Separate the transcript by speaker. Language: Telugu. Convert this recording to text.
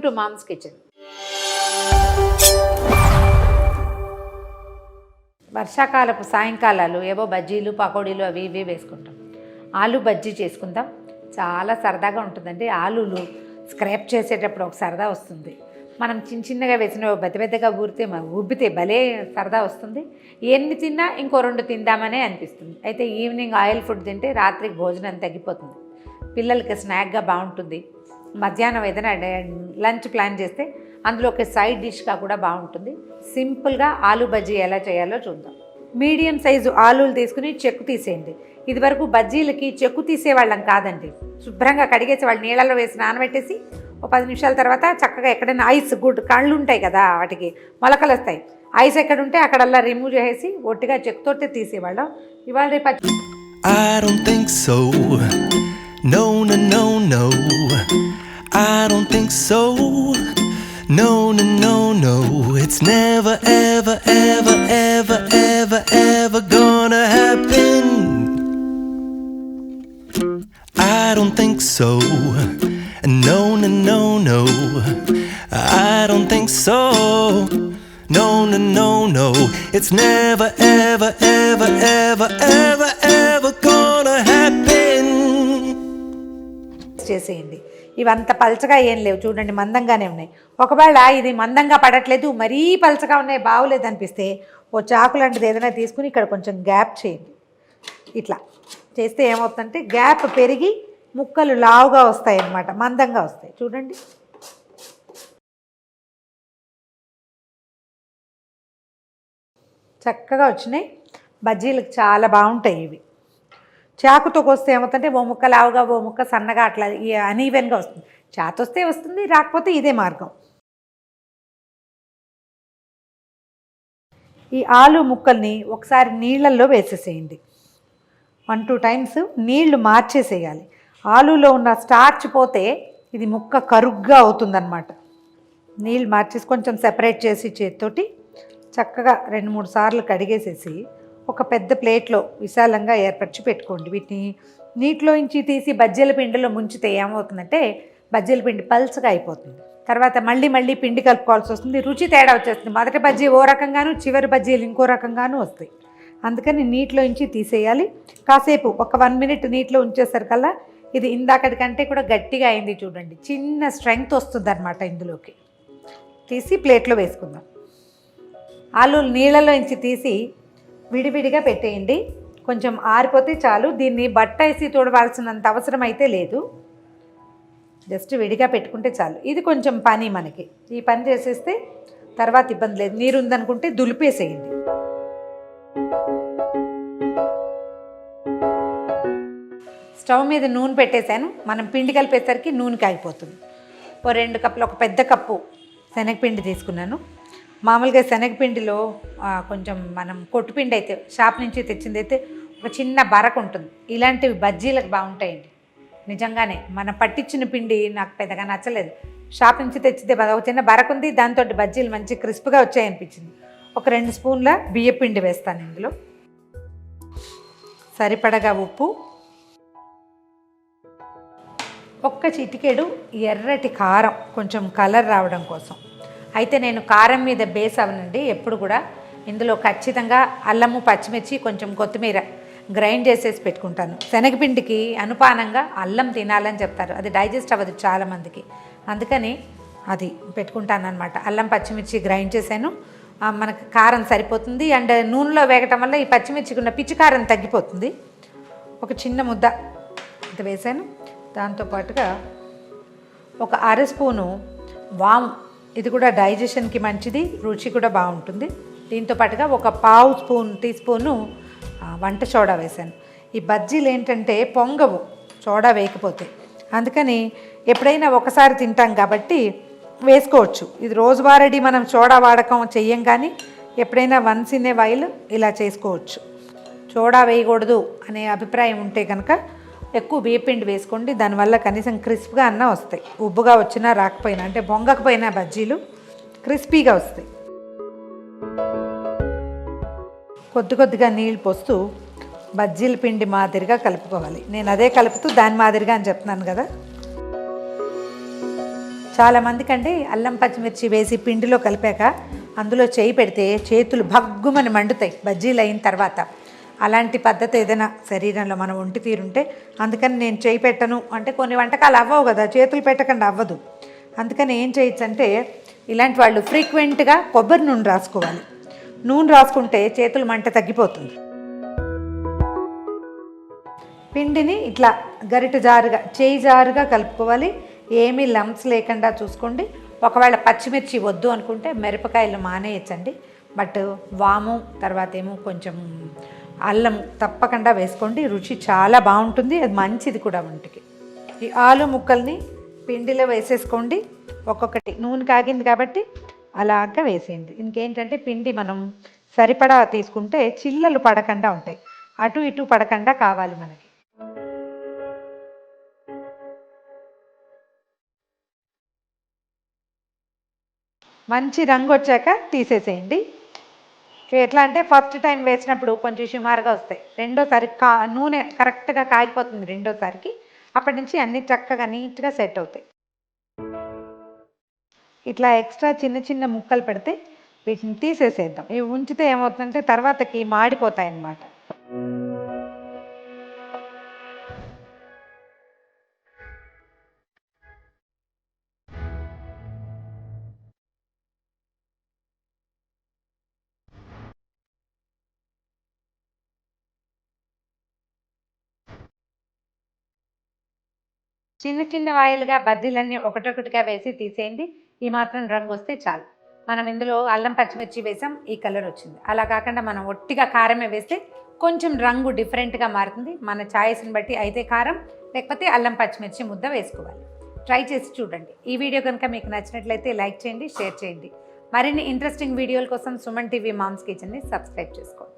Speaker 1: To moms kitchen. వర్షాకాలపు సాయంకాలాలు ఏవో బజ్జీలు పకోడీలు అవి ఇవి వేసుకుంటాం. ఆలు బజ్జీ చేసుకుందాం. చాలా సరదాగా ఉంటుందండి. ఆలులు స్క్రాప్ చేసేటప్పుడు ఒక సరదా వస్తుంది. మనం చిన్న చిన్నగా వేసిన పెద్ద పెద్దగా ఊరితే ఉబ్బితే భలే సరదా వస్తుంది. ఎన్ని తిన్నా ఇంకో రెండు తిందామనే అనిపిస్తుంది. అయితే ఈవినింగ్ ఆయిల్ ఫుడ్ తింటే రాత్రికి భోజనం తగ్గిపోతుంది. పిల్లలకి స్నాక్గా బాగుంటుంది. మధ్యాహ్నం ఏదైనా లంచ్ ప్లాన్ చేస్తే అందులో ఒక సైడ్ డిష్గా కూడా బాగుంటుంది. సింపుల్గా ఆలు బజ్జీ ఎలా చేయాలో చూద్దాం. మీడియం సైజు ఆలులు తీసుకుని చెక్కు తీసేయండి. ఇదివరకు బజ్జీలకి చెక్కు తీసేవాళ్ళం కాదండి. శుభ్రంగా కడిగేసి వాళ్ళు నీళ్ళలో వేసి నానబెట్టేసి ఒక పది నిమిషాల తర్వాత చక్కగా ఎక్కడైనా ఐస్ గుడ్ కళ్ళు ఉంటాయి కదా వాటికి మొలకలు వస్తాయి. ఐస్ ఎక్కడ ఉంటే అక్కడల్లా రిమూవ్ చేసి ఒట్టిగా చెక్కుతోటే తీసేవాళ్ళం. ఇవాళ రేపు
Speaker 2: I don't think so. No, no, no, no. I don't think so. No, no, no, no. It's never, ever, ever, ever, ever, ever gonna happen. I don't think so. No, no, no, no. I don't think so. No, no, no, no. It's never, ever, ever, ever, ever, ever gonna happen.
Speaker 1: చేసేయండి ఇవంత పలచగా ఏం లేవు. చూడండి మందంగానే ఉన్నాయి. ఒకవేళ ఇది మందంగా పడట్లేదు మరీ పలచగా ఉన్నాయి బాగోలేదు అనిపిస్తే ఓ చాకు లాంటిది ఏదైనా తీసుకుని ఇక్కడ కొంచెం గ్యాప్ చేయండి. ఇట్లా చేస్తే ఏమవుతుందంటే గ్యాప్ పెరిగి ముక్కలు లావుగా వస్తాయి అన్నమాట మందంగా వస్తాయి. చూడండి. చక్కగా వచ్చినాయి. బజ్జీలకు చాలా బాగుంటాయి ఇవి. చాకుతో కోస్తే ఏమవుతుంటే ఓ ముక్క లావుగా ఓ ముక్క సన్నగా అట్లా అనీవెన్గా వస్తుంది. చాత వస్తే వస్తుంది రాకపోతే ఇదే మార్గం. ఈ ఆలు ముక్కల్ని ఒకసారి నీళ్ళల్లో వేసేసేయండి. వన్ టూ టైమ్స్ నీళ్ళు మార్చేసేయాలి. ఆలులో ఉన్న స్టార్చ్ పోతే ఇది ముక్క కరుగ్గా అవుతుందన్నమాట. నీళ్ళు మార్చేసి కొంచెం సెపరేట్ చేసి చేతితోటి చక్కగా రెండు మూడు సార్లు కడిగేసేసి ఒక పెద్ద ప్లేట్లో విశాలంగా ఏర్పరిచి పెట్టుకోండి. వీటిని నీటిలోంచి తీసి బజ్జీల పిండిలో ముంచితే ఏమవుతుందంటే బజ్జీల పిండి పల్చగా అయిపోతుంది. తర్వాత మళ్ళీ మళ్ళీ పిండి కలుపుకోవాల్సి వస్తుంది. రుచి తేడా వచ్చేస్తుంది. మొదటి బజ్జీ ఓ రకంగాను చివరి బజ్జీలు ఇంకో రకంగాను వస్తాయి. అందుకని నీటిలోంచి తీసేయాలి. కాసేపు ఒక వన్ మినిట్ నీటిలో ఉంచేసరికల్లా ఇది ఇందాకటి కంటే కూడా గట్టిగా అయింది చూడండి. చిన్న స్ట్రెంగ్త్ వస్తుంది అనమాట ఇందులోకి. తీసి ప్లేట్లో వేసుకుందాం. ఆలు నీళ్ళలోంచి తీసి విడివిడిగా పెట్టేయండి. కొంచెం ఆరిపోతే చాలు. దీన్ని బట్ట వేసి తోడవలసినంత అవసరం అయితే లేదు. జస్ట్ విడిగా పెట్టుకుంటే చాలు. ఇది కొంచెం పని మనకి. ఈ పని చేసేస్తే తర్వాత ఇబ్బంది లేదు. నీరు ఉందనుకుంటే దులిపేసేయండి. స్టవ్ మీద నూనె పెట్టేశాను. మనం పిండి కలిపేసరికి నూనె కాగిపోతుంది. ఓ రెండు కప్పులు ఒక పెద్ద కప్పు శనగపిండి తీసుకున్నాను. మామూలుగా శనగపిండిలో కొంచెం మనం కొట్టుపిండి అయితే షాప్ నుంచి తెచ్చింది అయితే ఒక చిన్న బరకు ఉంటుంది. ఇలాంటివి బజ్జీలకు బాగుంటాయండి. నిజంగానే మనం పట్టించిన పిండి నాకు పెద్దగా నచ్చలేదు. షాప్ నుంచి తెచ్చితే ఒక చిన్న బరకు ఉంది దాంతో బజ్జీలు మంచి క్రిస్ప్గా వచ్చాయనిపించింది. ఒక రెండు స్పూన్ల బియ్య పిండి వేస్తాను ఇందులో. సరిపడగా ఉప్పు. ఒక్క చిటికెడు ఎర్రటి కారం కొంచెం కలర్ రావడం కోసం. అయితే నేను కారం మీద బేస్ అవనండి ఎప్పుడు కూడా. ఇందులో ఖచ్చితంగా అల్లము పచ్చిమిర్చి కొంచెం కొత్తిమీర గ్రైండ్ చేసేసి పెట్టుకుంటాను. శనగపిండికి అనుపానంగా అల్లం తినాలని చెప్తారు. అది డైజెస్ట్ అవ్వదు చాలామందికి అందుకని అది పెట్టుకుంటాను అనమాట అల్లం పచ్చిమిర్చి గ్రైండ్ చేశాను. మనకు కారం సరిపోతుంది. అండ్ నూనెలో వేగటం వల్ల ఈ పచ్చిమిర్చికి ఉన్న పిచ్చి కారం తగ్గిపోతుంది. ఒక చిన్న ముద్ద ఇంత వేసాను దాంతోపాటుగా ఒక అర స్పూను వాము ఇది కూడా డైజెషన్కి మంచిది రుచి కూడా బాగుంటుంది. దీంతో పాటుగా ఒక పావు స్పూన్ టీ స్పూను వంట సోడా వేశాను. ఈ బజ్జీలు ఏంటంటే పొంగవు సోడా వేయకపోతే. అందుకని ఎప్పుడైనా ఒకసారి తింటాం కాబట్టి వేసుకోవచ్చు. ఇది రోజువారీ మనం సోడా వాడకం చెయ్యం కానీ ఎప్పుడైనా వన్స్ ఇన్ ఏ వైల్ ఇలా చేసుకోవచ్చు. సోడా వేయకూడదు అనే అభిప్రాయం ఉంటే కనుక ఎక్కువ బియ్యపిండి వేసుకోండి. దానివల్ల కనీసం క్రిస్ప్గా అన్నా వస్తాయి. ఉబ్బుగా వచ్చినా రాకపోయినా అంటే బొంగకపోయినా బజ్జీలు క్రిస్పీగా వస్తాయి. కొద్ది కొద్దిగా నీళ్ళు పోస్తూ బజ్జీల పిండి మాదిరిగా కలుపుకోవాలి. నేను అదే కలుపుతూ దాని మాదిరిగా అని చెప్తున్నాను కదా. చాలా మందికండి అల్లం పచ్చిమిర్చి వేసి పిండిలో కలిపాక అందులో చేయి పెడితే చేతులు భగ్గుమని మండుతాయి బజ్జీలు అయిన తర్వాత. అలాంటి పద్ధతి ఏదైనా శరీరంలో మన ఒంటి తీరుంటే అందుకని నేను చేయి పెట్టను. అంటే కొన్ని వంటకాలు అవ్వవు కదా చేతులు పెట్టకుండా అవ్వదు. అందుకని ఏం చేయొచ్చు అంటే ఇలాంటి వాళ్ళు ఫ్రీక్వెంట్గా కొబ్బరి నూనె రాసుకోవాలి. నూనె రాసుకుంటే చేతులు మంట తగ్గిపోతుంది. పిండిని ఇట్లా గరిట జారుగా చేయి జారుగా కలుపుకోవాలి. ఏమీ లంప్స్ లేకుండా చూసుకోండి. ఒకవేళ పచ్చిమిర్చి వద్దు అనుకుంటే మిరపకాయలు మానేయచ్చండి. బట్ వాము తర్వాత ఏమో కొంచెం అల్లం తప్పకుండా వేసుకోండి. రుచి చాలా బాగుంటుంది. అది మంచిది కూడా వంటికి ఈ ఆలు ముక్కల్ని పిండిలో వేసేసుకోండి. ఒక్కొక్కటి నూనె కాగింది కాబట్టి అలాగా వేసేయండి. ఇంకేంటంటే పిండి మనం సరిపడా తీసుకుంటే చిల్లలు పడకుండా ఉంటాయి. అటు ఇటు పడకుండా కావాలి మనకి. మంచి రంగు వచ్చాక తీసేసేయండి. ఎట్లా అంటే ఫస్ట్ టైం వేసినప్పుడు కొంచెం సుమారుగా వస్తాయి. రెండోసారి కా నూనె కరెక్ట్గా కాగిపోతుంది రెండోసారికి. అప్పటి నుంచి అన్ని చక్కగా నీట్గా సెట్ అవుతాయి. ఇట్లా ఎక్స్ట్రా చిన్న చిన్న ముక్కలు పెడితే వీటిని తీసేసేద్దాం. ఇవి ఉంచితే ఏమవుతుందంటే తర్వాతకి మాడిపోతాయి అన్నమాట చిన్న చిన్న వాయిలుగా బద్దీలన్నీ ఒకటొకటిగా వేసి తీసేయండి. ఈ మాత్రం రంగు వస్తే చాలు. మనం ఇందులో అల్లం పచ్చిమిర్చి వేసాం ఈ కలర్ వచ్చింది. అలా కాకుండా మనం ఒట్టిగా కారమే వేస్తే కొంచెం రంగు డిఫరెంట్గా మారుతుంది. మన ఛాయిస్ని బట్టి అయితే కారం లేకపోతే అల్లం పచ్చిమిర్చి ముద్ద వేసుకోవాలి. ట్రై చేసి చూడండి. ఈ వీడియో కనుక మీకు నచ్చినట్లయితే లైక్ చేయండి షేర్ చేయండి. మరిన్ని ఇంట్రెస్టింగ్ వీడియోల కోసం సుమన్ టీవీ మామ్స్ కిచెన్ని సబ్స్క్రైబ్ చేసుకోండి.